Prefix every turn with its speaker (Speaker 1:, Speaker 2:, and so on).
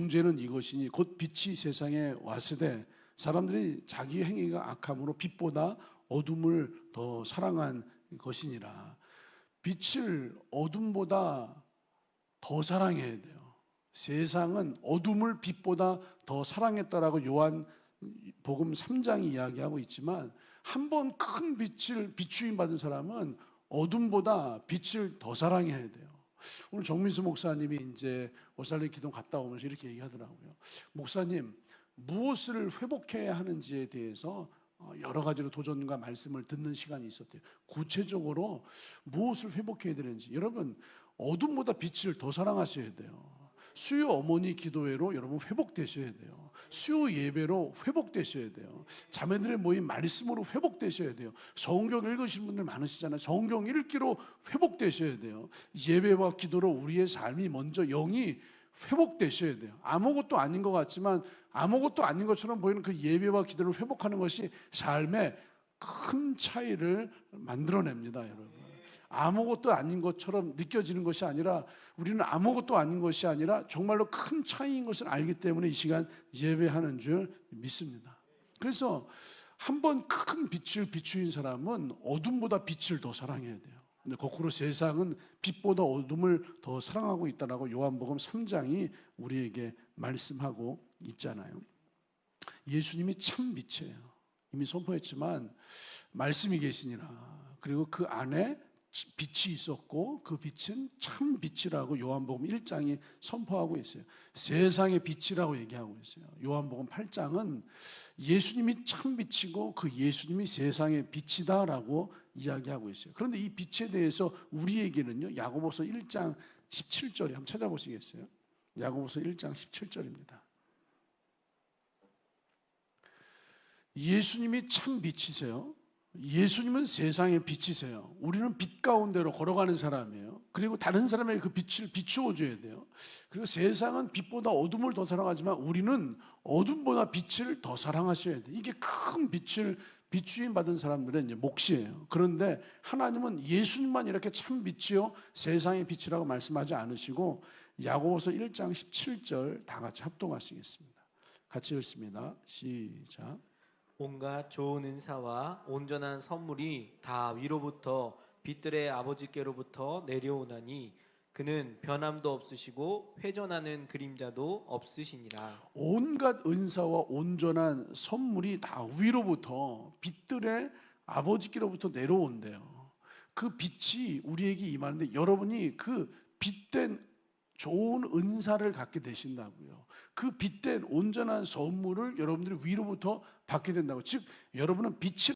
Speaker 1: 문제는 이것이니 곧 빛이 세상에 왔으되 사람들이 자기 행위가 악함으로 빛보다 어둠을 더 사랑한 것이니라. 빛을 어둠보다 더 사랑해야 돼요. 세상은 어둠을 빛보다 더 사랑했다라고 요한 복음 3장이 이야기하고 있지만 한 번 큰 빛을 비추임 받은 사람은 어둠보다 빛을 더 사랑해야 돼요. 오늘 정민수 목사님이 이제 오살리 기도 갔다 오면서 이렇게 얘기하더라고요. 목사님 무엇을 회복해야 하는지에 대해서 어, 여러 가지로 도전과 말씀을 듣는 시간이 있었대요. 구체적으로 무엇을 회복해야 되는지 여러분 어둠보다 빛을 더 사랑하셔야 돼요. 수요 어머니 기도회로 여러분 회복되셔야 돼요. 수요 예배로 회복되셔야 돼요. 자매들의 모임 말씀으로 회복되셔야 돼요. 성경 읽으시는 분들 많으시잖아요. 성경 읽기로 회복되셔야 돼요. 예배와 기도로 우리의 삶이 먼저 영이 회복되셔야 돼요. 아무것도 아닌 것 같지만 아무것도 아닌 것처럼 보이는 그 예배와 기도를 회복하는 것이 삶에 큰 차이를 만들어냅니다, 여러분. 아무것도 아닌 것처럼 느껴지는 것이 아니라 우리는 아무것도 아닌 것이 아니라 정말로 큰 차이인 것을 알기 때문에 이 시간 예배하는 줄 믿습니다. 그래서 한 번 큰 빛을 비추인 사람은 어둠보다 빛을 더 사랑해야 돼요. 근데 거꾸로 세상은 빛보다 어둠을 더 사랑하고 있다라고 요한복음 3장이 우리에게 말씀하고 있잖아요. 예수님이 참 빛이에요. 이미 선포했지만 말씀이 계시니라. 그리고 그 안에 빛이 있었고 그 빛은 참 빛이라고 요한복음 1장이 선포하고 있어요. 세상의 빛이라고 얘기하고 있어요. 요한복음 8장은 예수님이 참 빛이고 그 예수님이 세상의 빛이다라고 이야기하고 있어요. 그런데 이 빛에 대해서 우리에게는요. 야고보서 1장 17절에 한번 찾아보시겠어요? 야고보서 1장 17절입니다. 예수님이 참 빛이세요. 예수님은 세상의 빛이세요. 우리는 빛 가운데로 걸어가는 사람이에요. 그리고 다른 사람에게 그 빛을 비추어 줘야 돼요. 그리고 세상은 빛보다 어둠을 더 사랑하지만 우리는 어둠보다 빛을 더 사랑하셔야 돼요. 이게 큰 빛을 비추임 받은 사람들은 이제 몫이에요. 그런데 하나님은 예수님만 이렇게 참 빛이요 세상의 빛이라고 말씀하지 않으시고 야고보서 1장 17절 다 같이 합동하시겠습니다. 같이 읽습니다. 시작.
Speaker 2: 온갖 좋은 은사와 온전한 선물이 다 위로부터 빛들의 아버지께로부터 내려오나니 그는 변함도 없으시고 회전하는 그림자도 없으시니라.
Speaker 1: 온갖 은사와 온전한 선물이 다 위로부터 빛들의 아버지께로부터 내려온대요. 그 빛이 우리에게 임하는데 여러분이 그 빛된 좋은 은사를 갖게 되신다고요. 그 빛된 온전한 선물을 여러분들이 위로부터 받게 된다고. 즉 여러분은 빛이